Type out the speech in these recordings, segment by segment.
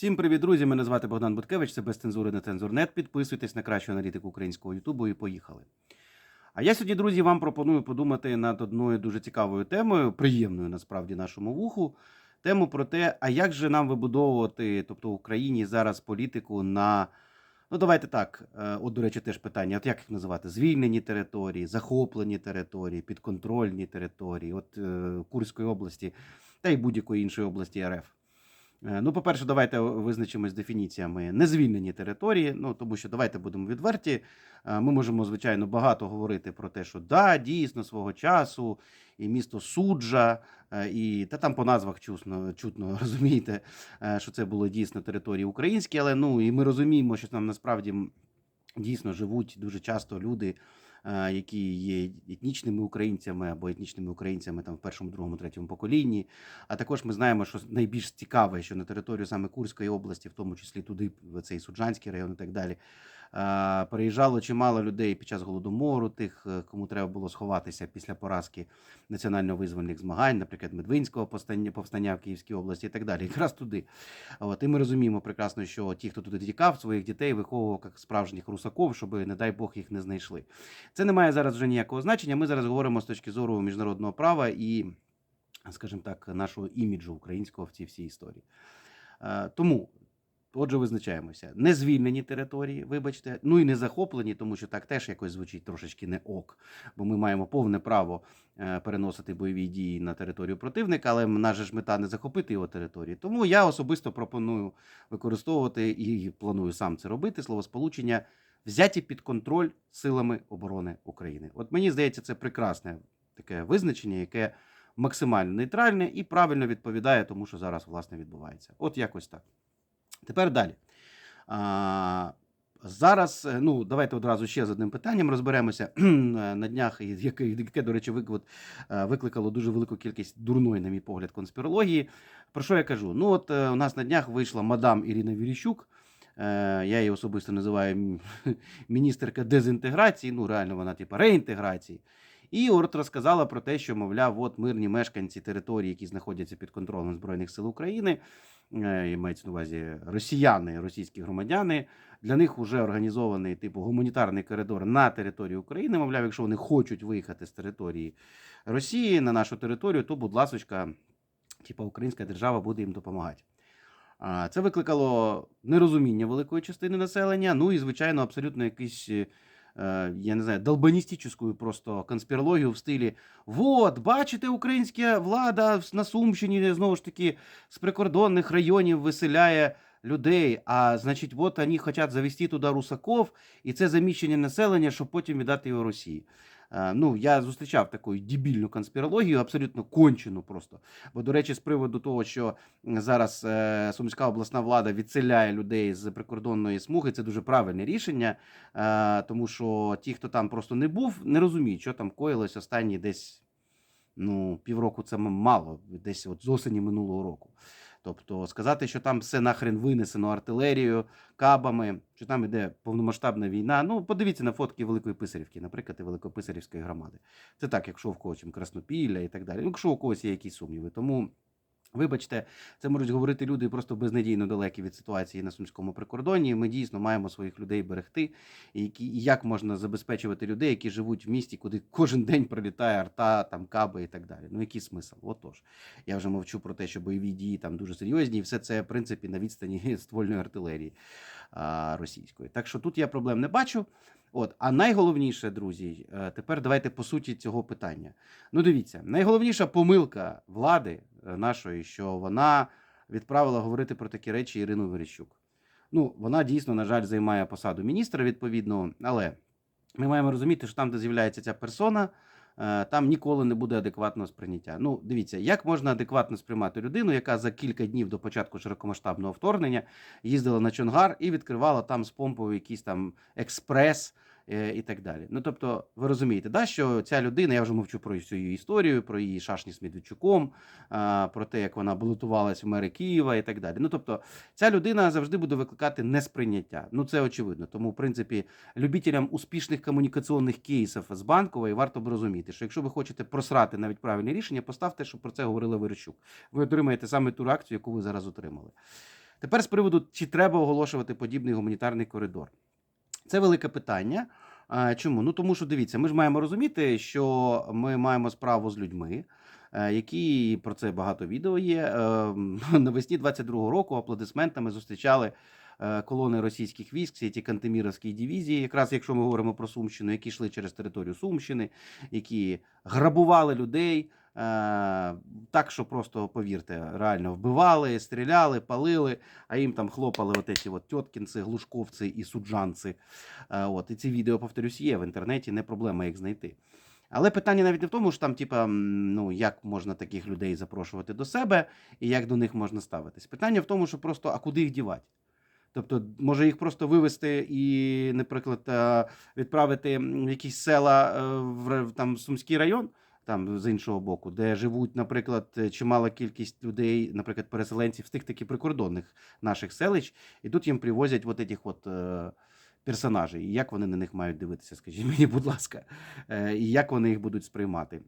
Всім привіт, друзі! Мене звати Богдан Буткевич, це без цензури на цензурнет. Підписуйтесь на кращу аналітику українського Ютубу і поїхали. А я сьогодні, друзі, вам пропоную подумати над одною дуже цікавою темою, приємною насправді нашому вуху. Тему про те, а як же нам вибудовувати, тобто в Україні зараз політику на. Ну, давайте так. е, От, до речі, теж питання: от як їх називати? Звільнені території, захоплені території, підконтрольні території, от е, Курської області та й будь-якої іншої області РФ. Е, Ну, по-перше, давайте визначимось дефініціями незвільнені території. Ну тому що давайте будемо відверті. Е, Ми можемо, звичайно, багато говорити про те, що да, дійсно свого часу, і місто суджа, е, і та там по назвах чутно, чутно розумієте, що це було дійсно території українські, але ну і ми розуміємо, що там насправді дійсно живуть дуже часто люди. Е, Які є етнічними українцями або етнічними українцями там в першому, другому, третьому поколінні, а також ми знаємо, що найбільш цікаве, що на територію саме Курської області, в тому числі туди, в цей Суджанський район і так далі, переїжджало чимало людей під час голодомору, тих, е, кому треба було сховатися після поразки національно-визвольних змагань, наприклад, Медвинського повстання, повстання в Київській області і так далі. Якраз туди. От, і ми розуміємо прекрасно, що ті, хто туди тікав, своїх дітей виховував як справжніх русаков, щоб, не дай Бог, їх не знайшли. Це не має зараз вже ніякого значення. Ми зараз говоримо з точки зору міжнародного права і скажімо так, нашого іміджу українського в цій всій історії. Е, Тому, отже, визначаємося. Не звільнені території, вибачте, ну і не захоплені, тому що так теж якось звучить трошечки не ок. Бо ми маємо повне право е, переносити бойові дії на територію противника, але наша ж мета не захопити його території. Тому я особисто пропоную використовувати і планую сам це робити словосполучення. Взяті під контроль силами оборони України. От мені здається, це прекрасне таке визначення, яке максимально нейтральне і правильно відповідає тому, що зараз власне відбувається. От якось так. Тепер далі. А, зараз, е, ну, давайте одразу ще з одним питанням розберемося на днях, яке, до речі, е, викликало дуже велику кількість дурної, на мій погляд, конспірології. Про що я кажу? Ну, от е, у нас на днях вийшла мадам Ірина Віріщук. Е, Я її особисто називаю міністерка дезінтеграції, ну реально вона типу реінтеграції. І от розказала про те, що, мовляв, от мирні мешканці території, які знаходяться під контролем Збройних сил України, е, і мається на увазі росіяни, російські громадяни, для них вже організований типу гуманітарний коридор на території України. Мовляв, якщо вони хочуть виїхати з території Росії на нашу територію, то, будь ласочка, типу, українська держава буде їм допомагати. Це викликало нерозуміння великої частини населення. Ну і, звичайно, абсолютно якийсь, е, я не знаю, долбаністичну просто конспірологію в стилі: Вот, бачите, українська влада на Сумщині знову ж таки з прикордонних районів виселяє людей. А значить, от вони хочуть завести туди русаков, і це заміщення населення, щоб потім віддати його Росії. Ну, я зустрічав таку дебільну конспірологію, абсолютно кончену просто. Бо, до речі, з приводу того, що зараз е, Сумська обласна влада відселяє людей з прикордонної смуги, це дуже правильне рішення, тому що ті, хто там просто не був, не розуміють, що там коїлось останні десь ну, півроку це мало, десь от з осені минулого року. Тобто сказати, що там все нахрен винесено артилерією, кабами, що там іде повномасштабна війна. Ну, подивіться на фотки Великої Писарівки, наприклад, і Великописарівської громади. Це так, якщо в когось Краснопілля і так далі. Ну, якщо у когось є якісь сумніви. Тому. Вибачте, це можуть говорити люди просто безнадійно далекі від ситуації на сумському прикордонні. Ми дійсно маємо своїх людей берегти. І як можна забезпечувати людей, які живуть в місті, куди кожен день прилітає арта, там каби і так далі. Ну який смисл? Отож, я вже мовчу про те, що бойові дії там дуже серйозні, і все це в принципі на відстані ствольної артилерії а, російської. Так що тут я проблем не бачу. От, а найголовніше, друзі, е, тепер давайте по суті цього питання. Ну, дивіться, найголовніша помилка влади нашої, що вона відправила говорити про такі речі Ірину Верещук. Ну, вона дійсно, на жаль, займає посаду міністра відповідно, але ми маємо розуміти, що там, де з'являється ця персона, е, там ніколи не буде адекватного сприйняття. Ну, дивіться, як можна адекватно сприймати людину, яка за кілька днів до початку широкомасштабного вторгнення їздила на Чонгар і відкривала там з помпою якийсь там експрес е, і так далі. Ну тобто, ви розумієте, да, що ця людина, я вже мовчу про її історію, про її шашні з Медведчуком, про те, як вона балотувалась в мери Києва і так далі. Ну тобто, ця людина завжди буде викликати несприйняття. Ну це очевидно. Тому, в принципі, любителям успішних комунікаційних кейсів з банкової варто б розуміти, що якщо ви хочете просрати навіть правильне рішення, поставте, щоб про це говорила Верещук. Ви отримаєте саме ту реакцію, яку ви зараз отримали. Тепер з приводу, чи треба оголошувати подібний гуманітарний коридор. Це велике питання. А, Чому? Ну тому що дивіться, ми ж маємо розуміти, що ми маємо справу з людьми, е, які про це багато відео є. Е, Навесні 22-го року аплодисментами зустрічали е, колони російських військ, всі ті кантеміровські дивізії, якраз якщо ми говоримо про Сумщину, які йшли через територію Сумщини, які грабували людей. Е, Так, що просто повірте, реально вбивали, стріляли, палили, а їм там хлопали от ці от тьоткінці, глушковці і суджанці. Е, От, і ці відео, повторюсь, є в інтернеті, не проблема їх знайти. Але питання навіть не в тому, що там, типа, ну як можна таких людей запрошувати до себе і як до них можна ставитись. Питання в тому, що просто а куди їх дівати? Тобто, може їх просто вивезти і, наприклад, е, відправити в якісь села в там Сумський район, там з іншого боку, де живуть, наприклад, е, чимала кількість людей, наприклад, переселенців з тих таки прикордонних наших селищ, і тут їм привозять от этих от. е, Персонажі, і як вони на них мають дивитися, скажіть мені, будь ласка, Е, і як вони їх будуть сприймати.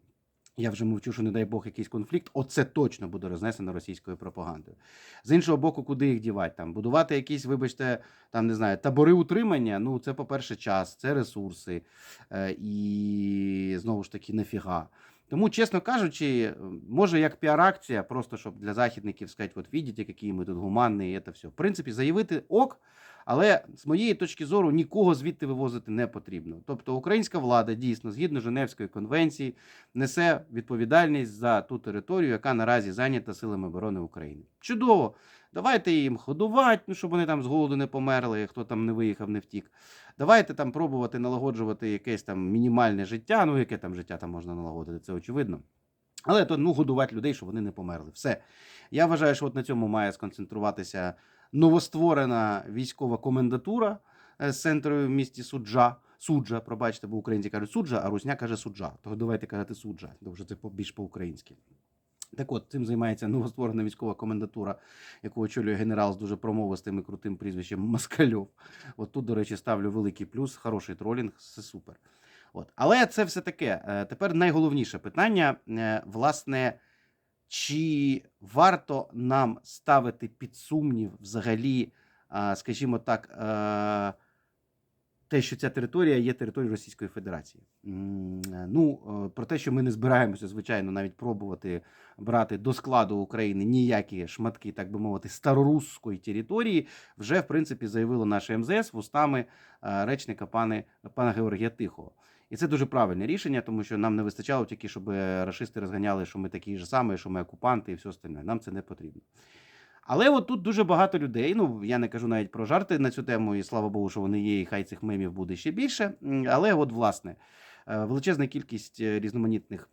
Я вже мовчу, що не дай Бог якийсь конфлікт. Оце точно буде рознесено російською пропагандою. З іншого боку, куди їх дівати? Там будувати якісь, вибачте, там не знаю, табори утримання. Ну, це, по-перше, час, це ресурси. Е, і знову ж таки, нафіга. Тому, чесно кажучи, може як піар-акція, просто щоб для західників сказати, от видите, які ми тут гуманні, і це все. В принципі, заявити ок. Але з моєї точки зору нікого звідти вивозити не потрібно. Тобто українська влада дійсно згідно Женевської конвенції несе відповідальність за ту територію, яка наразі зайнята силами оборони України. Чудово! Давайте їм годувати, ну щоб вони там з голоду не померли, хто там не виїхав, не втік. Давайте там пробувати налагоджувати якесь там мінімальне життя. Ну, яке там життя там можна налагодити, це очевидно. Але то ну годувати людей, щоб вони не померли. Все. Я вважаю, що от на цьому має сконцентруватися новостворена військова комендатура е, з центрою в місті Суджа. Суджа, пробачте, бо українці кажуть суджа, а русня каже суджа. Того давайте казати суджа, тому це більш по-українськи. Так от, цим займається новостворена військова комендатура, яку очолює генерал з дуже промовистим і крутим прізвищем Москальов. От тут, до речі, ставлю великий плюс, хороший тролінг, все супер. От. Але це все таке. Е, Тепер найголовніше питання, е, власне, чи варто нам ставити під сумнів взагалі, скажімо так, е, те, що ця територія є територією Російської Федерації. Е, Ну, е, про те, що ми не збираємося, звичайно, навіть пробувати брати до складу України ніякі шматки, так би мовити, староруської території, вже в принципі заявило наше МЗС вустами речника пана Георгія Тихого. І це дуже правильне рішення, тому що нам не вистачало тільки, щоб рашисти розганяли, що ми такі ж самі, що ми окупанти і все остальне. Нам це не потрібно. Але от тут дуже багато людей. Ну я не кажу навіть про жарти на цю тему, і слава Богу, що вони є, і хай цих мемів буде ще більше. Але от власне е, величезна кількість е, різноманітних.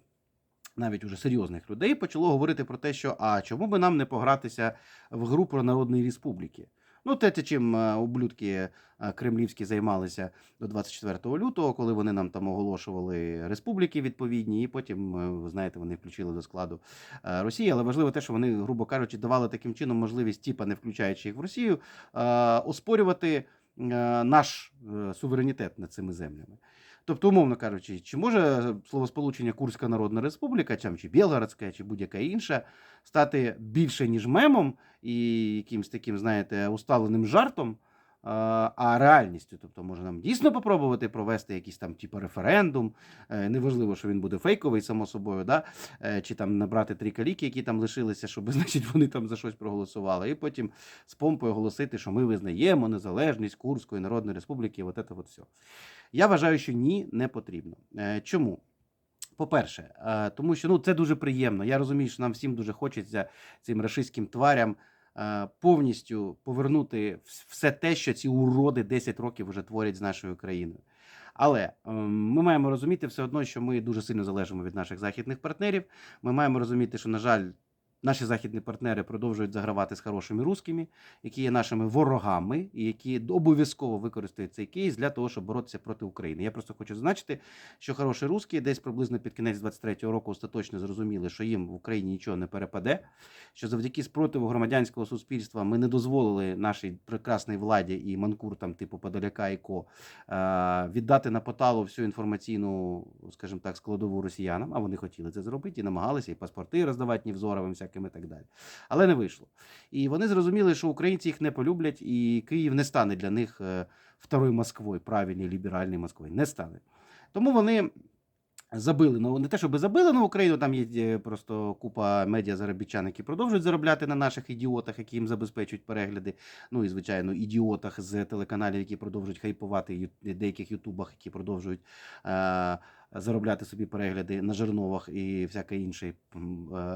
Навіть уже серйозних людей почало говорити про те, що а чому би нам не погратися в гру про народні республіки? Ну, те, чим е, ублюдки е, кремлівські займалися до 24 лютого, коли вони нам там оголошували республіки відповідні, і потім, е, знаєте, вони включили до складу Росії. Але важливо те, що вони, грубо кажучи, давали таким чином можливість, тіпа не включаючи їх в Росію, оспорювати наш суверенітет над цими землями. Тобто, умовно кажучи, чи може словосполучення Курська Народна Республіка, чи, Білгородська, чи будь-яка інша стати більше, ніж мемом і якимось таким, знаєте, усталеним жартом, а реальністю. Тобто, може нам дійсно попробувати провести якийсь там типу референдум. Е, Неважливо, що він буде фейковий, само собою, да? Е, чи там набрати три каліки, які там лишилися, щоб значить вони там за щось проголосували, і потім з помпою оголосити, що ми визнаємо незалежність Курської Народної Республіки. От це от все. Я вважаю, що ні, не потрібно. Е, Чому? По-перше, е, тому що ну це дуже приємно. Я розумію, що нам всім дуже хочеться цим рашистським тварям е, повністю повернути все те, що ці уроди 10 років вже творять з нашою країною. Але ем, ми маємо розуміти все одно, що ми дуже сильно залежимо від наших західних партнерів. Ми маємо розуміти, що, на жаль, наші західні партнери продовжують загравати з хорошими русскими, які є нашими ворогами, і які обов'язково використають цей кейс для того, щоб боротися проти України. Я просто хочу зазначити, що хороші русські десь приблизно під кінець 23-го року остаточно зрозуміли, що їм в Україні нічого не перепаде. Що завдяки спротиву громадянського суспільства ми не дозволили нашій прекрасній владі і манкуртам, типу Подоляка і Ко, е, віддати на поталу всю інформаційну, скажімо так, складову росіянам. А вони хотіли це зробити і намагалися і паспорти роздавати невзоровим всяким і так далі. Але не вийшло. І вони зрозуміли, що українці їх не полюблять, і Київ не стане для них е, второю Москвою, правильною ліберальною Москвою. Не стане. Тому вони забили. Ну не те, щоб забили на Україну, там є просто купа медіа заробітчан, які продовжують заробляти на наших ідіотах, які їм забезпечують перегляди. Ну і звичайно, ідіотах з телеканалів, які продовжують хайпувати деяких ютубах, які продовжують. Е- Заробляти собі перегляди на жерновах і всяке інше е,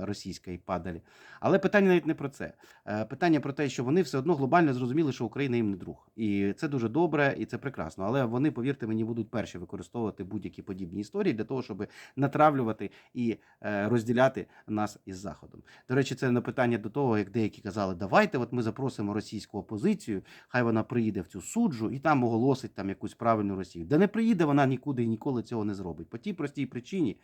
російської падалі. Але питання навіть не про це. Е, Питання про те, що вони все одно глобально зрозуміли, що Україна їм не друг. І це дуже добре, і це прекрасно. Але вони, повірте мені, будуть перші використовувати будь-які подібні історії для того, щоб натравлювати і е, розділяти нас із Заходом. До речі, це на питання до того, як деякі казали, давайте, от ми запросимо російську опозицію, хай вона приїде в цю суджу і там оголосить там якусь правильну Росію. Да не приїде вона нікуди і ніколи цього не зробить. По тій простій причині,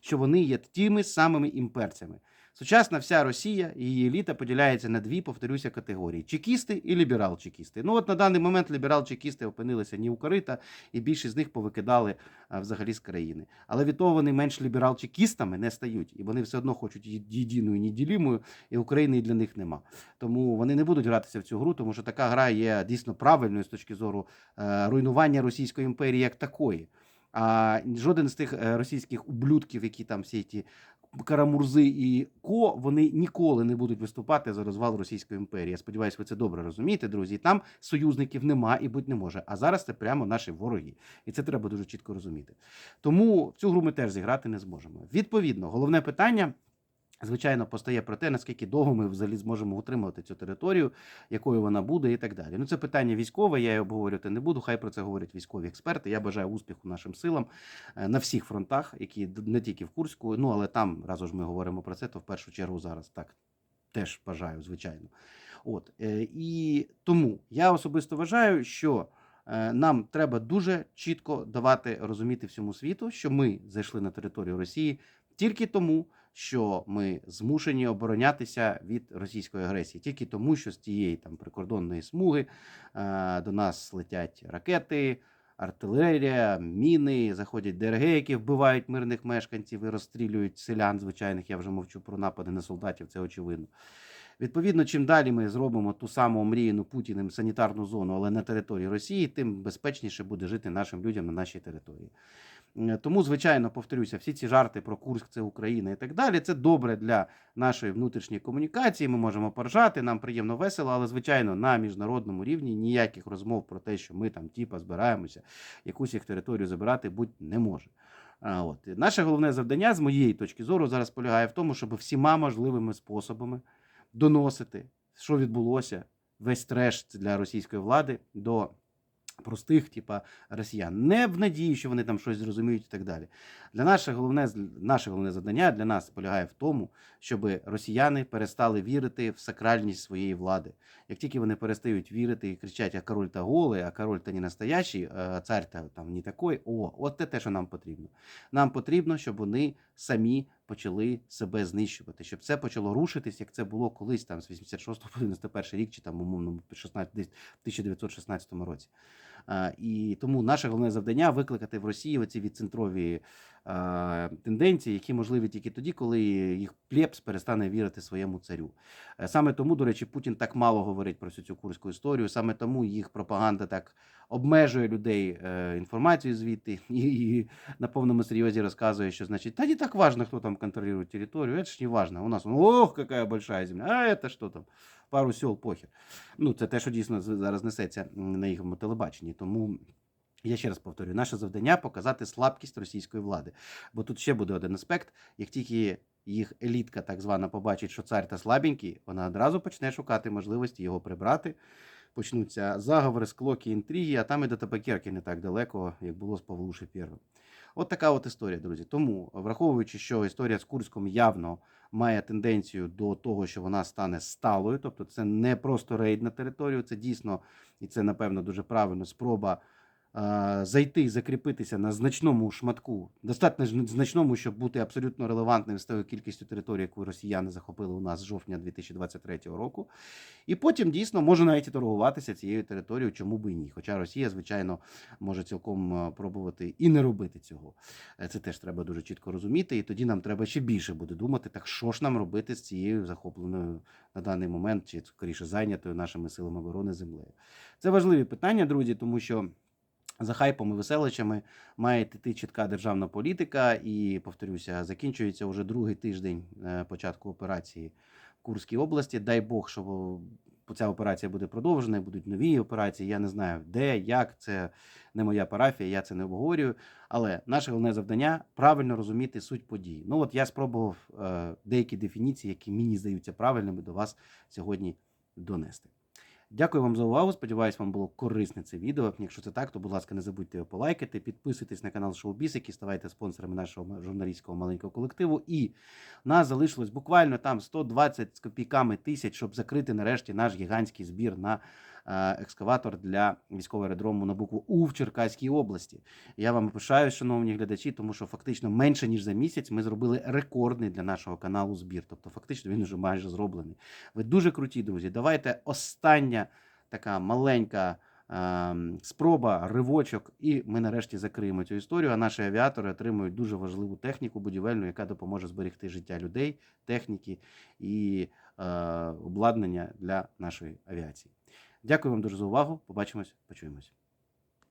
що вони є тими самими імперцями. Сучасна вся Росія і її еліта поділяється на дві, повторюся, категорії: чекісти і ліберал-чекісти. Ну от на даний момент ліберал-чекісти опинилися ні у корита, і більшість з них повикидали а, взагалі з країни. Але від того вони менш ліберал-чекістами не стають, і вони все одно хочуть єдиною, неділімою, і України для них нема. Тому вони не будуть гратися в цю гру, тому що така гра є дійсно правильною з точки зору е, руйнування Російської імперії як такої. А жоден з тих е, російських ублюдків, які там всі ті Карамурзи і Ко, вони ніколи не будуть виступати за розвал Російської імперії. Я сподіваюся, ви це добре розумієте, друзі. Там союзників нема і будь не може. А зараз це прямо наші вороги. І це треба дуже чітко розуміти. Тому в цю гру ми теж зіграти не зможемо. Відповідно, головне питання. Звичайно, постає про те, наскільки довго ми взагалі зможемо утримувати цю територію, якою вона буде, і так далі. Ну, це питання військове, я його обговорювати не буду. Хай про це говорять військові експерти. Я бажаю успіху нашим силам е, на всіх фронтах, які не тільки в Курську, ну але там, раз уж ми говоримо про це, то в першу чергу зараз так теж бажаю, звичайно. От е, і тому я особисто вважаю, що е, нам треба дуже чітко давати розуміти всьому світу, що ми зайшли на територію Росії тільки тому, що ми змушені оборонятися від російської агресії, тільки тому, що з тієї там прикордонної смуги е, до нас летять ракети. Артилерія, міни, заходять ДРГ, які вбивають мирних мешканців і розстрілюють селян звичайних. Я вже мовчу про напади на солдатів, це очевидно. Відповідно, чим далі ми зробимо ту саму мріяну Путіним санітарну зону, але на території Росії, тим безпечніше буде жити нашим людям на нашій території. Тому, звичайно, повторюся, всі ці жарти про Курськ, це Україна і так далі. Це добре для нашої внутрішньої комунікації. Ми можемо поржати, нам приємно весело, але звичайно на міжнародному рівні ніяких розмов про те, що ми там тіпа збираємося, якусь їх територію забирати, будь не може. А, от. Наше головне завдання, з моєї точки зору, зараз полягає в тому, щоб всіма можливими способами доносити, що відбулося, весь треш для російської влади до простих, типа росіян, не в надії, що вони там щось зрозуміють і так далі. Для наше головне, наше головне завдання для нас полягає в тому, щоб росіяни перестали вірити в сакральність своєї влади. Як тільки вони перестають вірити і кричать, а король та голий, а король та не настоящий, а цар та там не такий, о, от це те, що нам потрібно. Нам потрібно, щоб вони самі почали себе знищувати, щоб це почало рушитись, як це було колись там з 86 по 91 рік, чи там умовно 16, десь в 1916 році. І тому наше головне завдання викликати в Росії оці відцентрові тенденції, які можливі тільки тоді, коли їх плебс перестане вірити своєму царю. Е, Саме тому, до речі, Путін так мало говорить про цю курську історію. Саме тому їх пропаганда так обмежує людей е, інформацією звідти і на повному серйозі розказує, що значить, та не так важно, хто там контролює територію, це ж не важно. У нас ох, яка большая земля, а це що там? Пару сел похер. Ну, це те, що дійсно зараз несеться на їхньому телебаченні. Тому я ще раз повторюю, наше завдання показати слабкість російської влади. Бо тут ще буде один аспект: як тільки їх елітка, так звана, побачить, що цар та слабенький, вона одразу почне шукати можливості його прибрати. Почнуться заговори, склоки, інтриги, а там і до табакерки не так далеко, як було з Павлуші Первим. От така от історія, друзі. Тому, враховуючи, що історія з Курськом явно має тенденцію до того, що вона стане сталою, тобто це не просто рейд на територію, це дійсно, і це напевно дуже правильно, спроба зайти, закріпитися на значному шматку, достатньо значному, щоб бути абсолютно релевантним з тою кількістю територій, яку росіяни захопили у нас з жовтня 2023 року. І потім дійсно може навіть і торгуватися цією територією, чому би і ні. Хоча Росія, звичайно, може цілком е, пробувати і не робити цього. Е, Це теж треба дуже чітко розуміти. І тоді нам треба ще більше буде думати, так що ж нам робити з цією захопленою на даний момент, чи скоріше зайнятою нашими силами оборони землею. Це важливі питання, друзі, тому що. За хайпом і веселищами має йти чітка державна політика, і повторюся, закінчується вже другий тиждень е, початку операції в Курській області. Дай Бог, що ця операція буде продовжена, будуть нові операції. Я не знаю де, як це не моя парафія, я це не обговорюю. Але наше головне завдання правильно розуміти суть подій. Ну от я спробував е, деякі дефініції, які мені здаються правильними до вас сьогодні донести. Дякую вам за увагу. Сподіваюсь, вам було корисне це відео. Якщо це так, то будь ласка, не забудьте його полайкати, підписуйтесь на канал Шоубіс, які ставайте спонсорами нашого журналістського маленького колективу. І нас залишилось буквально там 120 з копійками тисяч, щоб закрити нарешті наш гігантський збір на екскаватор для військового аеродрому на букву У в Черкаській області. Я вам пишаю, шановні глядачі, тому що фактично менше ніж за місяць ми зробили рекордний для нашого каналу збір. Тобто, фактично він вже майже зроблений. Ви дуже круті, друзі. Давайте остання така маленька. ем, Спроба, ривочок, і ми нарешті закриємо цю історію. А наші авіатори отримують дуже важливу техніку будівельну, яка допоможе зберегти життя людей, техніки і е, обладнання для нашої авіації. Дякую вам дуже за увагу. Побачимось, почуємось.